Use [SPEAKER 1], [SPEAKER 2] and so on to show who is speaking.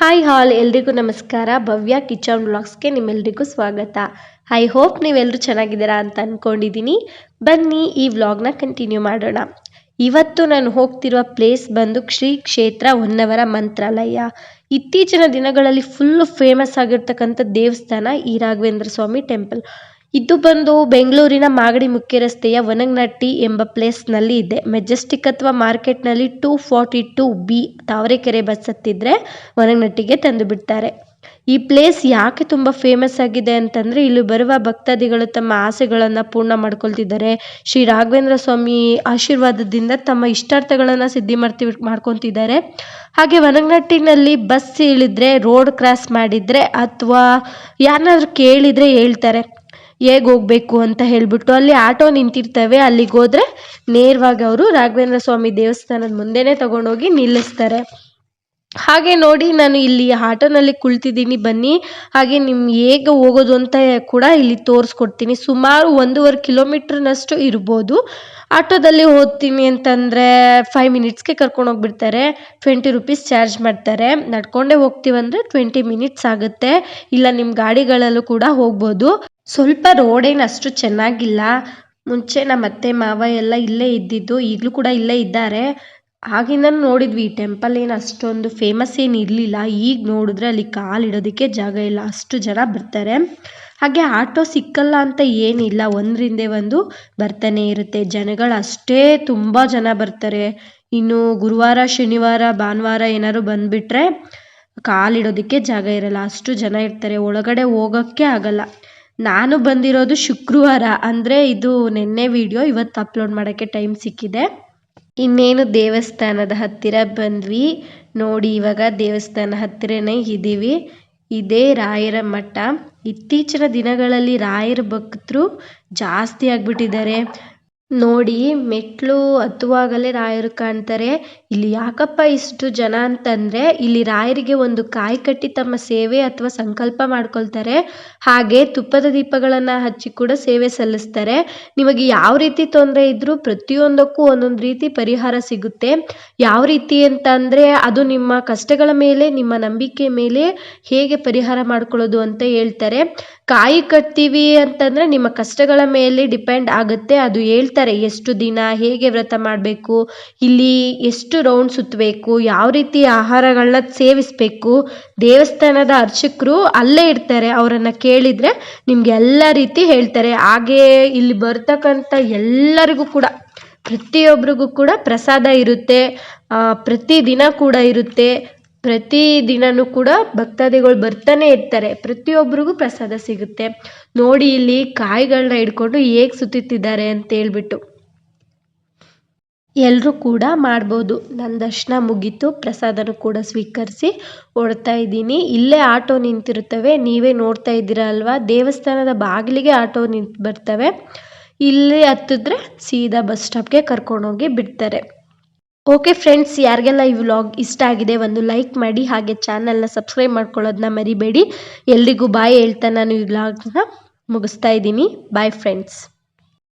[SPEAKER 1] Hi ಹಾಲ್ ಎಲ್ರಿಗೂ ನಮಸ್ಕಾರ. ಭವ್ಯ kitchen ವ್ಲಾಗ್ಸ್ಗೆ ನಿಮ್ಮೆಲ್ರಿಗೂ ಸ್ವಾಗತ. ಐ ಹೋಪ್ ನೀವೆಲ್ಲರೂ ಚೆನ್ನಾಗಿದ್ದೀರಾ ಅಂತ ಅಂದ್ಕೊಂಡಿದ್ದೀನಿ ಬನ್ನಿ ಈ ವ್ಲಾಗ್ನ ಕಂಟಿನ್ಯೂ ಮಾಡೋಣ. ಇವತ್ತು ನಾನು ಹೋಗ್ತಿರುವ ಪ್ಲೇಸ್ ಬಂದು ಶ್ರೀ ಕ್ಷೇತ್ರ ಹೊನ್ನವರ ಮಂತ್ರಾಲಯ. ಇತ್ತೀಚಿನ ದಿನಗಳಲ್ಲಿ ಫುಲ್ ಫೇಮಸ್ ಆಗಿರ್ತಕ್ಕಂಥ ದೇವಸ್ಥಾನ ಈ ರಾಘವೇಂದ್ರ ಸ್ವಾಮಿ ಟೆಂಪಲ್ ಇದು ಬಂದು ಬೆಂಗಳೂರಿನ ಮಾಗಡಿ ಮುಖ್ಯ ರಸ್ತೆಯ ವನಗ್ನಟ್ಟಿ ಎಂಬ ಪ್ಲೇಸ್ನಲ್ಲಿ ಇದೆ. ಮೆಜೆಸ್ಟಿಕ್ ಅಥವಾ ಮಾರ್ಕೆಟ್ನಲ್ಲಿ two forty two B Tavarekere bus ಹತ್ತಿದ್ರೆ ವನಗ್ನಟ್ಟಿಗೆ ತಂದು ಬಿಡ್ತಾರೆ. ಈ ಪ್ಲೇಸ್ ಯಾಕೆ ತುಂಬ ಫೇಮಸ್ ಆಗಿದೆ ಅಂತಂದರೆ ಇಲ್ಲಿ ಬರುವ ಭಕ್ತಾದಿಗಳು ತಮ್ಮ ಆಸೆಗಳನ್ನು ಪೂರ್ಣ ಮಾಡ್ಕೊಳ್ತಿದ್ದಾರೆ. ಶ್ರೀ ರಾಘವೇಂದ್ರ ಸ್ವಾಮಿ ಆಶೀರ್ವಾದದಿಂದ ತಮ್ಮ ಇಷ್ಟಾರ್ಥಗಳನ್ನು ಸಿದ್ಧಿ ಮಾಡ್ತಿ, ಮಾಡ್ಕೊತಿದ್ದಾರೆ. ಹಾಗೆ ವನಗ್ನಟ್ಟಿನಲ್ಲಿ ಬಸ್ ಇಳಿದ್ರೆ, ರೋಡ್ ಕ್ರಾಸ್ ಮಾಡಿದರೆ ಅಥವಾ ಯಾರನ್ನಾದ್ರೂ ಕೇಳಿದರೆ ಹೇಳ್ತಾರೆ. ಹೇಗೆ ಹೋಗಬೇಕು ಅಂತ ಹೇಳಿಬಿಟ್ಟು ಅಲ್ಲಿ ಆಟೋ ನಿಂತಿರ್ತವೆ. ಅಲ್ಲಿಗೆ ಹೋದರೆ ನೇರವಾಗಿ ಅವರು ರಾಘವೇಂದ್ರ ಸ್ವಾಮಿ ದೇವಸ್ಥಾನದ ಮುಂದೆನೇ ತಗೊಂಡೋಗಿ ನಿಲ್ಲಿಸ್ತಾರೆ. ಹಾಗೆ ನೋಡಿ ನಾನು ಇಲ್ಲಿ ಆಟೋನಲ್ಲಿ ಕುಳಿತಿದ್ದೀನಿ. ಬನ್ನಿ. ಹಾಗೆ ನಿಮ್ಗೆ ಹೇಗೆ ಹೋಗೋದು ಅಂತ ಕೂಡ ಇಲ್ಲಿ ತೋರಿಸ್ಕೊಡ್ತೀನಿ. ಸುಮಾರು ಒಂದೂವರೆ ಕಿಲೋಮೀಟ್ರ್ನಷ್ಟು ಇರ್ಬೋದು. ಆಟೋದಲ್ಲಿ ಹೋಗ್ತೀನಿ ಅಂತಂದರೆ ಫೈವ್ ಮಿನಿಟ್ಸ್ಗೆ ಕರ್ಕೊಂಡು ಹೋಗ್ಬಿಡ್ತಾರೆ. ಟ್ವೆಂಟಿ ರುಪೀಸ್ ಚಾರ್ಜ್ ಮಾಡ್ತಾರೆ. ನಡ್ಕೊಂಡೇ ಹೋಗ್ತೀವಂದರೆ ಟ್ವೆಂಟಿ ಮಿನಿಟ್ಸ್ ಆಗುತ್ತೆ. ಇಲ್ಲ ನಿಮ್ಮ ಗಾಡಿಗಳಲ್ಲೂ ಕೂಡ ಹೋಗ್ಬೋದು. ಸ್ವಲ್ಪ ರೋಡೇನು ಅಷ್ಟು ಚೆನ್ನಾಗಿಲ್ಲ. ಮುಂಚೆ ನಮ್ಮ ಅತ್ತೆ, ಮಾವ ಎಲ್ಲ ಇಲ್ಲೇ ಇದ್ದಿದ್ದು, ಈಗಲೂ ಕೂಡ ಇಲ್ಲೇ ಇದ್ದಾರೆ. ಆಗಿಂದನೂ ನೋಡಿದ್ವಿ, ಈ ಟೆಂಪಲ್ ಏನು ಅಷ್ಟೊಂದು ಫೇಮಸ್ ಏನು ಇರಲಿಲ್ಲ. ಈಗ ನೋಡಿದ್ರೆ ಅಲ್ಲಿ ಕಾಲಿಡೋದಕ್ಕೆ ಜಾಗ ಇಲ್ಲ. ಅಷ್ಟು ಜನ ಬರ್ತಾರೆ. ಹಾಗೆ ಆಟೋ ಸಿಕ್ಕಲ್ಲ ಅಂತ ಏನಿಲ್ಲ. ಒಂದರಿಂದೆ ಒಂದು ಬರ್ತಾನೆ ಇರುತ್ತೆ. ಜನಗಳು ಅಷ್ಟೇ ತುಂಬ ಜನ ಬರ್ತಾರೆ. ಇನ್ನು ಗುರುವಾರ, ಶನಿವಾರ, ಭಾನುವಾರ ಏನಾದ್ರು ಬಂದುಬಿಟ್ರೆ ಕಾಲಿಡೋದಕ್ಕೆ ಜಾಗ ಇರಲ್ಲ. ಅಷ್ಟು ಜನ ಇರ್ತಾರೆ. ಒಳಗಡೆ ಹೋಗೋಕ್ಕೆ ಆಗಲ್ಲ. ನಾನು ಬಂದಿರೋದು ಶುಕ್ರವಾರ. ಅಂದರೆ ಇದು ನಿನ್ನೆ ವಿಡಿಯೋ ಇವತ್ತು ಅಪ್ಲೋಡ್ ಮಾಡೋಕ್ಕೆ ಟೈಮ್ ಸಿಕ್ಕಿದೆ. ಇನ್ನೇನು ದೇವಸ್ಥಾನದ ಹತ್ತಿರ ಬಂದ್ವಿ. ನೋಡಿ, ಇವಾಗ ದೇವಸ್ಥಾನ ಹತ್ತಿರನೇ ಇದ್ದೀವಿ. ಇದೇ ರಾಯರ ಮಠ. ಇತ್ತೀಚಿನ ದಿನಗಳಲ್ಲಿ ರಾಯರ ಭಕ್ತರು ಜಾಸ್ತಿ ಆಗಿಬಿಟ್ಟಿದ್ದಾರೆ. ನೋಡಿ, ಮೆಟ್ಲು ಹತ್ತುವಾಗಲೇ ರಾಯರು ಕಾಣ್ತಾರೆ. ಇಲ್ಲಿ ಯಾಕಪ್ಪ ಇಷ್ಟು ಜನ ಅಂತಂದ್ರೆ, ಇಲ್ಲಿ ರಾಯರಿಗೆ ಒಂದು ಕಾಯಿ ಕಟ್ಟಿ ತಮ್ಮ ಸೇವೆ ಅಥವಾ ಸಂಕಲ್ಪ ಮಾಡ್ಕೊಳ್ತಾರೆ. ಹಾಗೆ ತುಪ್ಪದ ದೀಪಗಳನ್ನ ಹಚ್ಚಿ ಕೂಡ ಸೇವೆ ಸಲ್ಲಿಸ್ತಾರೆ. ನಿಮಗೆ ಯಾವ ರೀತಿ ತೊಂದರೆ ಇದ್ರೂ ಪ್ರತಿಯೊಂದಕ್ಕೂ ಒಂದೊಂದು ರೀತಿ ಪರಿಹಾರ ಸಿಗುತ್ತೆ. ಯಾವ ರೀತಿ ಅಂತ ಅಂದ್ರೆ ಅದು ನಿಮ್ಮ ಕಷ್ಟಗಳ ಮೇಲೆ, ನಿಮ್ಮ ನಂಬಿಕೆ ಮೇಲೆ ಹೇಗೆ ಪರಿಹಾರ ಮಾಡ್ಕೊಳ್ಳೋದು ಅಂತ ಹೇಳ್ತಾರೆ. ಕಾಯಿ ಕಟ್ತೀವಿ ಅಂತಂದರೆ ನಿಮ್ಮ ಕಷ್ಟಗಳ ಮೇಲೆ ಡಿಪೆಂಡ್ ಆಗುತ್ತೆ. ಅದು ಹೇಳ್ತಾರೆ, ಎಷ್ಟು ದಿನ, ಹೇಗೆ ವ್ರತ ಮಾಡಬೇಕು, ಇಲ್ಲಿ ಎಷ್ಟು ರೌಂಡ್ ಸುತ್ತಬೇಕು ಯಾವ ರೀತಿ ಆಹಾರಗಳನ್ನ ಸೇವಿಸಬೇಕು? ದೇವಸ್ಥಾನದ ಅರ್ಚಕರು ಅಲ್ಲೇ ಇರ್ತಾರೆ. ಅವರನ್ನು ಕೇಳಿದರೆ ನಿಮಗೆ ಎಲ್ಲ ರೀತಿ ಹೇಳ್ತಾರೆ. ಹಾಗೇ ಇಲ್ಲಿ ಬರ್ತಕ್ಕಂಥ ಎಲ್ಲರಿಗೂ ಕೂಡ ಪ್ರತಿಯೊಬ್ಬರಿಗೂ ಕೂಡ ಪ್ರಸಾದ ಇರುತ್ತೆ. ಪ್ರತಿದಿನ ಕೂಡ ಇರುತ್ತೆ. ಪ್ರತಿ ದಿನವೂ ಕೂಡ ಭಕ್ತಾದಿಗಳು ಬರ್ತಾನೆ ಇರ್ತಾರೆ. ಪ್ರತಿಯೊಬ್ಬರಿಗೂ ಪ್ರಸಾದ ಸಿಗುತ್ತೆ. ನೋಡಿ ಇಲ್ಲಿ ಕಾಯಿಗಳನ್ನ ಹಿಡ್ಕೊಂಡು ಹೇಗೆ ಅಂತ ಹೇಳ್ಬಿಟ್ಟು. ಎಲ್ಲರೂ ಕೂಡ ಮಾಡ್ಬೋದು. ನನ್ನ ದರ್ಶನ ಮುಗೀತು. ಪ್ರಸಾದನೂ ಕೂಡ ಸ್ವೀಕರಿಸಿ ಹೊಡ್ತಾ ಇದ್ದೀನಿ. ಇಲ್ಲೇ ಆಟೋ ನಿಂತಿರುತ್ತವೆ. ನೀವೇ ನೋಡ್ತಾ ಇದ್ದೀರಾ ಅಲ್ವಾ? ದೇವಸ್ಥಾನದ ಬಾಗಿಲಿಗೆ ಆಟೋ ನಿಂತು ಬರ್ತವೆ. ಇಲ್ಲಿ ಹತ್ತಿದ್ರೆ ಸೀದಾ ಬಸ್ ಸ್ಟಾಪ್ಗೆ ಕರ್ಕೊಂಡೋಗಿ ಬಿಡ್ತಾರೆ. ಓಕೆ ಫ್ರೆಂಡ್ಸ್ ಯಾರಿಗೆಲ್ಲ ಈ ವ್ಲಾಗ್ ಇಷ್ಟ ಆಗಿದೆ, ಒಂದು ಲೈಕ್ ಮಾಡಿ, ಹಾಗೆ ಚಾನಲ್ನ ಸಬ್ಸ್ಕ್ರೈಬ್ ಮಾಡ್ಕೊಳ್ಳೋದನ್ನ ಮರಿಬೇಡಿ. ಎಲ್ರಿಗೂ ಬಾಯ್ ಹೇಳ್ತಾ ನಾನು ಈ ವ್ಲಾಗ್ನ ಮುಗಿಸ್ತಾ ಇದ್ದೀನಿ. Bye friends